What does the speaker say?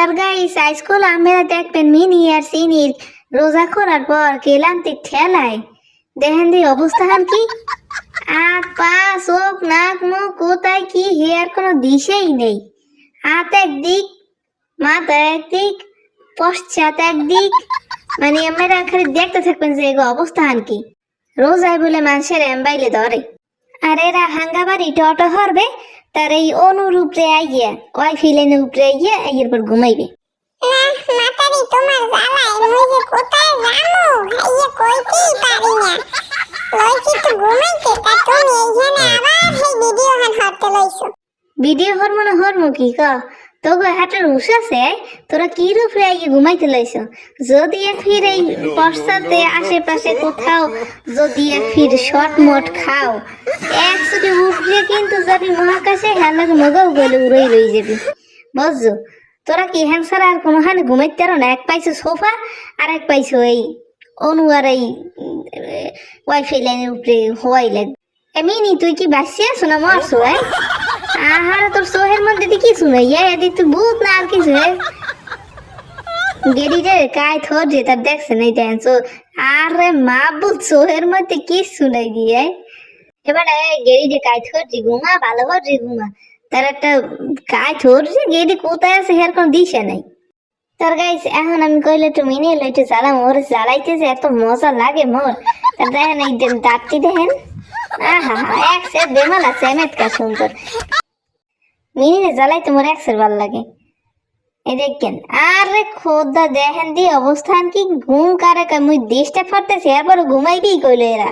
তার গাইস আজকাল আমরা দেখবেন মিনি আর সিনির রোজা করার পর কেলান্তি ঠেলায় দেখেন দি অবস্থান কি? আট পা, চোখ, নাক, মুখ, কোথায় কি হেয়ার কোনো দিশেই নেই। হাত একদিক, মাথা একদিক, পশ্চাৎ একদিক। মানে আমরা খালি দেখতে থাকবেন যে এগো অবস্থান কি। রোজায় বলে মানুষের এম্বাইলে ধরে। আর এরা হাঙ্গাবাড়ি টটো হরবে তার এই অনুরূপরে আইয়া ওই ফিলেন উপরে আইয়া এরপর ঘুমাইবে। মাতারি তোমার জ্বালায়। মুই যে কোথায় যামু হাইয়ে কইতেই পারি না। লইছি তো ঘুমাইতে তা তুমি এইখানে আবার সেই ভিডিও হান হরতে লইছো। ভিডিও হরমোন হরমো কি ক? তোকে হাটের উষাছে তোরা কি রূপে আইয়ে ঘুমাইতে লাইছ? যদি ফির এই পশ্চাতে আশেপাশে কোথাও, যদি ফির শর্ট মোট খাও। একসাথে উঠলে কিন্তু যাবি মহাকাশে হ্যাঁ মগাও গেলে উড়াই লই যাবি। বুঝছ তোরা কি হ্যাংসার আর কোনো হানে ঘুমাইতে না? এক পাইছো সোফা আর এক পাইছো এই অনু আর এই ওয়াইফাই লাইনের উপরে হওয়াই লাগবে। এমনি তুই কি বাসি আছো না মরছো হ্যাঁ আহার, তোর সোহের মধ্যে দিয়ে কিছু নাই ইয়ে এদিক তুই ভূত না আর কিছু হ্যাঁ গেরি রে কায় থর যে, তার দেখছে নাই দেন সো আরে মা বুত সোহের মধ্যে কিছু নাই দিয়ে এবারে গেরি যে কায় থর যে ঘুমা, ভালো কর যে ঘুমা, তার একটা কায় থর যে গেরি কোথায় আছে হের কোনো দিশা নাই। তার গাইস এখন আমি কইলে মিনে এলো একটু জ্বালাম, ওর জ্বালাইতেছে, এত মজা লাগে মোর। তার দেখেন, এই দাঁতটি দেখেন। আহা হা এক সে বেমাল আছে এমেত কা সুন্দর। মিনিনে জ্বালাই তোমার এক সের ভালো লাগে। এই দেখেন, আরে খোদা, দেখেন দি অবস্থান কি ঘুম কারে মুই দেশটা ফাটতেছে এরপর ঘুমাইবি কইলো এরা।